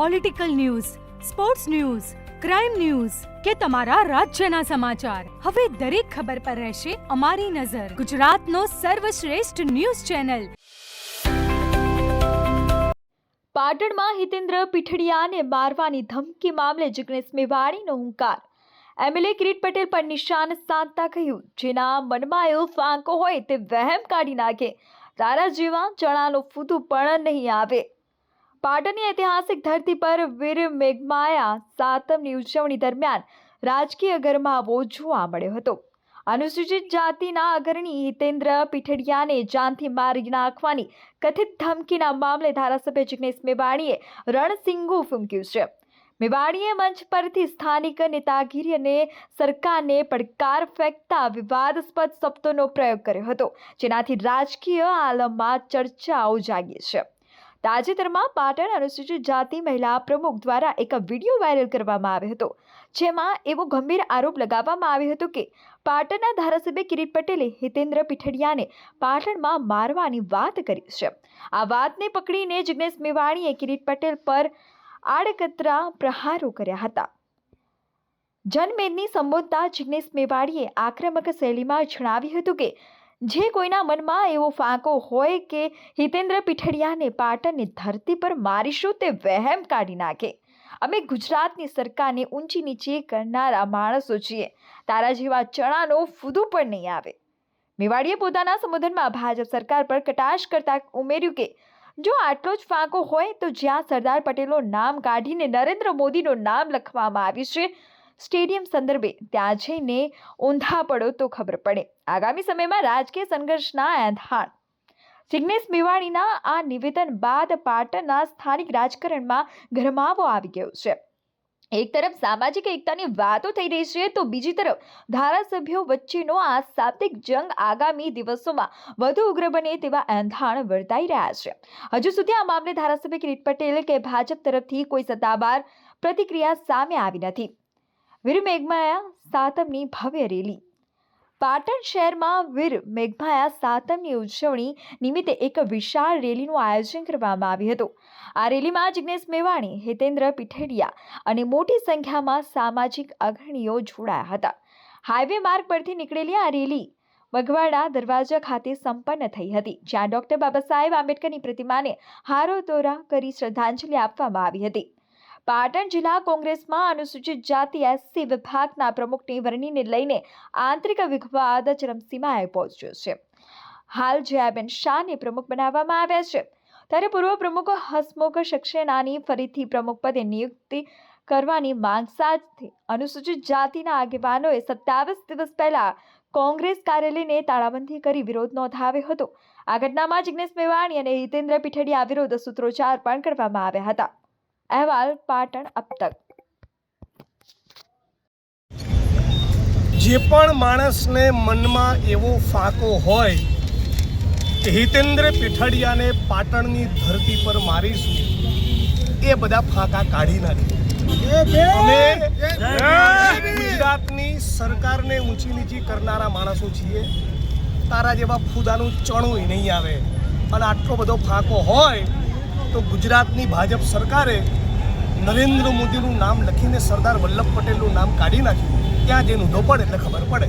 Political news sports news crime news કે તમારા રાજ્યના સમાચાર. હવે દરેક ખબર પર રહેશે અમારી નજર. ગુજરાતનો સર્વશ્રેષ્ઠ ન્યૂઝ ચેનલ. પાટણમાં હિતેન્દ્ર પીઠડિયાને મારવાની ધમકી મામલે જિગ્નેશ મેવાણીનો હુંકાર. એમએલએ કિરીટ પટેલ પર નિશાન સાધતા કહ્યું, જેના મનમાં એવો ફાંકો હોય તે વહેમ કાઢી નાખે. તારા જેવા ચણાનો ફૂતું પણ નહીં આવે. પાટણની ઐતિહાસિક ધરતી પર વીર મેઘમાયા સાતમની ઉજવણી દરમિયાન રાજકીય ગરમાવો જોવા મળ્યો હતો. અનુસૂચિત જાતિના અગ્રણી હિતેન્દ્ર પીઠડિયાને જાનથી મારી નાખવાની કથિત ધમકીના મામલે ધારાસભ્ય જિગ્નેશ મેવાણીએ રણસિંગુ ફૂંક્યું છે. મેવાણીએ મંચ પરથી સ્થાનિક નેતાગીરી અને સરકારને પડકાર ફેંકતા વિવાદસ્પદ શબ્દોનો પ્રયોગ કર્યો હતો, જેનાથી રાજકીય આલમમાં ચર્ચાઓ જાગી છે. તાજેતરમાં પાટણ અનુસૂચિત જાતિ મહિલા પ્રમુખ દ્વારા એક વીડિયો વાયરલ કરવામાં આવ્યો હતો, જેમાં એવો ગંભીર આરોપ લગાવવામાં આવ્યો હતો કે પાટણના ધારાસભ્ય કિરીટ પટેલે હિતેન્દ્ર પીઠડિયાને પાટણમાં મારવાની વાત કરી છે. આ વાતને પકડીને જિગ્નેશ મેવાણીએ કિરીટ પટેલ પર આડકતરા પ્રહારો કર્યા હતા. જનમેદની સંબોધતા જિગ્નેશ મેવાડીએ આક્રમક શૈલીમાં જણાવ્યું હતું કે જે કોઈના મનમાં એવો ફાંકો હોય કે હિતેન્દ્ર પીઠડિયાને પાટણની ધરતી પર મારીશું તે વહેમ કાઢી નાખે. અમે ગુજરાતની સરકારને ઊંચી નીચી કરનારા માણસો છીએ. તારા જેવા ચણાનો ફૂદું પણ નહીં આવે. મેવાડીએ પોતાના સંબોધનમાં ભાજપ સરકાર પર કટાશ કરતા ઉમેર્યું કે, જો આટલો જ ફાંકો હોય તો જ્યાં સરદાર પટેલનું નામ કાઢીને નરેન્દ્ર મોદીનું નામ લખવામાં આવ્યું છે સ્ટેડિયમ સંદર્ભે ત્યાં જઈને ઊંધા પડો તો ખબર પડે. આગામી સમયમાં રાજકીય સંઘર્ષના એંધાણ. જિગ્નેશ મેવાણીના આ નિવેદન બાદ પાટણના સ્થાનિક રાજકારણમાં ગરમાવો આવી ગયો છે. એક તરફ સામાજિક એકતાની વાતો થઈ રહી છે તો બીજી તરફ ધારાસભ્યો વચ્ચેનો આ શાબ્દિક જંગ આગામી દિવસોમાં વધુ ઉગ્ર બને તેવા એંધાણ વર્તાઈ રહ્યા છે. હજુ સુધી આ મામલે ધારાસભ્ય કિરીટ પટેલ કે ભાજપ તરફથી કોઈ સત્તાવાર પ્રતિક્રિયા સામે આવી નથી. વીર મેઘમાયા સાતમની ભવ્ય રેલી. પાટણ શહેરમાં વીર મેઘમાયા સાતમની ઉજવણી નિમિત્તે એક વિશાળ રેલીનું આયોજન કરવામાં આવ્યું હતું. આ રેલીમાં જિગ્નેશ મેવાણી, હિતેન્દ્ર પીઠડિયા અને મોટી સંખ્યામાં સામાજિક અગ્રણીઓ જોડાયા હતા. હાઈવે માર્ગ પરથી નીકળેલી આ રેલી બગવાડા દરવાજા ખાતે સંપન્ન થઈ હતી, જ્યાં ડોક્ટર બાબા સાહેબ આંબેડકરની પ્રતિમાને હારો દોરા કરી શ્રદ્ધાંજલિ આપવામાં આવી હતી. પાટણ જિલ્લા કોંગ્રેસમાં અનુસૂચિત જાતિ એસસી વિભાગના પ્રમુખની વરણીને લઈને આંતરિક વિવાદ ચરમસીમાએ પહોંચ્યો છે. હાલ જયાબેન શાહને પ્રમુખ બનાવવામાં આવ્યા છે. ત્યારે પૂર્વ પ્રમુખ હસમુખ સક્સેનાની ફરીથી પ્રમુખ પદે નિયુક્તિ કરવાની માંગ સાથે અનુસૂચિત જાતિના આગેવાનોએ સત્તાવીસ દિવસ પહેલા કોંગ્રેસ કાર્યાલયને તાળાબંધી કરી વિરોધ નોંધાવ્યો હતો. આ ઘટનામાં જિગ્નેશ મેવાણી અને હિતેન્દ્ર પીઠડિયા વિરોધ સૂત્રોચ્ચાર પણ કરવામાં આવ્યા હતા. અહેવાલ પાટણ અબ તક જે પણ માણસને મનમાં એવો ફાંકો હોય હિતેન્દ્ર પીઠડિયાને પાટણની ધરતી પર મારીશું, એ બધા ફાંકા કાઢી નાખે અમે ગુજરાતની સરકારને ઊંચી નીચી કરનારા માણસો છીએ. તારા જેવા ફૂદાનું ચણું નહીં આવે. અને આટલો બધો ફાંકો હોય તો ગુજરાતની ભાજપ સરકારે નરેન્દ્ર મોદીનું નામ લખીને સરદાર વલ્લભ પટેલનું નામ કાઢી નાખ્યું. ત્યાં જેનું પડે એટલે ખબર પડે.